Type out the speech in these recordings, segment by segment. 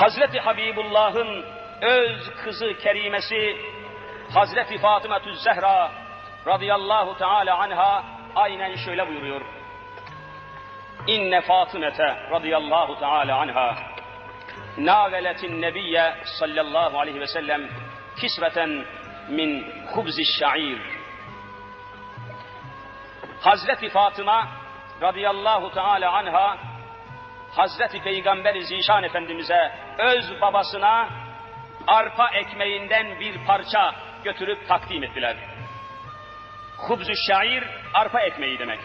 Hazreti Habibullah'ın öz kızı kerimesi Hazreti Fatıma Zehra radıyallahu teala anha aynen şöyle buyuruyor. İnne Fatımete radıyallahu teala anha naveletin nebiyye sallallahu aleyhi ve sellem kisveten min hubzi şair. Hazreti Fatıma radıyallahu teala anha Hazreti Peygamber Zişan Efendimiz'e öz babasına arpa ekmeğinden bir parça götürüp takdim ettiler. Hubzü şair arpa ekmeği demek.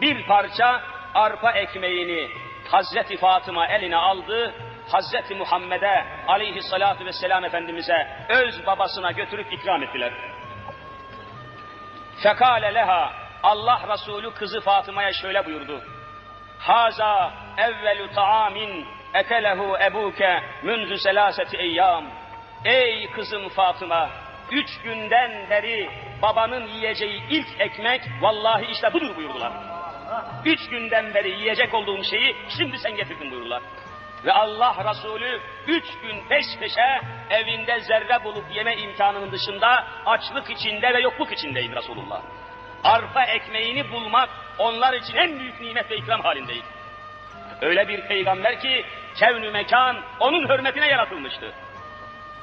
Bir parça arpa ekmeğini Hazreti Fatıma eline aldı, Hazreti Muhammed'e aleyhissalatu vesselam Efendimiz'e öz babasına götürüp ikram ettiler. Fekale leha Allah Resulü kızı Fatıma'ya şöyle buyurdu. Haza evvelu taamin ekelehu ebuke münzü selaseti eyyam. Ey kızım Fatıma, üç günden beri babanın yiyeceği ilk ekmek vallahi işte budur buyurdular. Üç günden beri yiyecek olduğum şeyi şimdi sen getirdin buyurdular. Ve Allah Resulü üç gün peş peşe evinde zerre bulup yeme imkanının dışında açlık içinde ve yokluk içindeydi Resulullah. Arpa ekmeğini bulmak onlar için en büyük nimet ve ikram halindeydi. Öyle bir peygamber ki kevnü mekan onun hürmetine yaratılmıştı.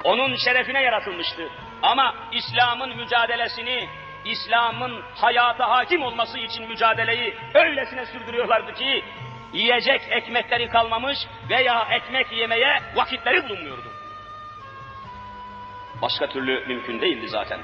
Onun şerefine yaratılmıştı. Ama İslam'ın mücadelesini, İslam'ın hayata hakim olması için mücadeleyi öylesine sürdürüyorlardı ki yiyecek ekmekleri kalmamış veya ekmek yemeye vakitleri bulunmuyordu. Başka türlü mümkün değildi zaten.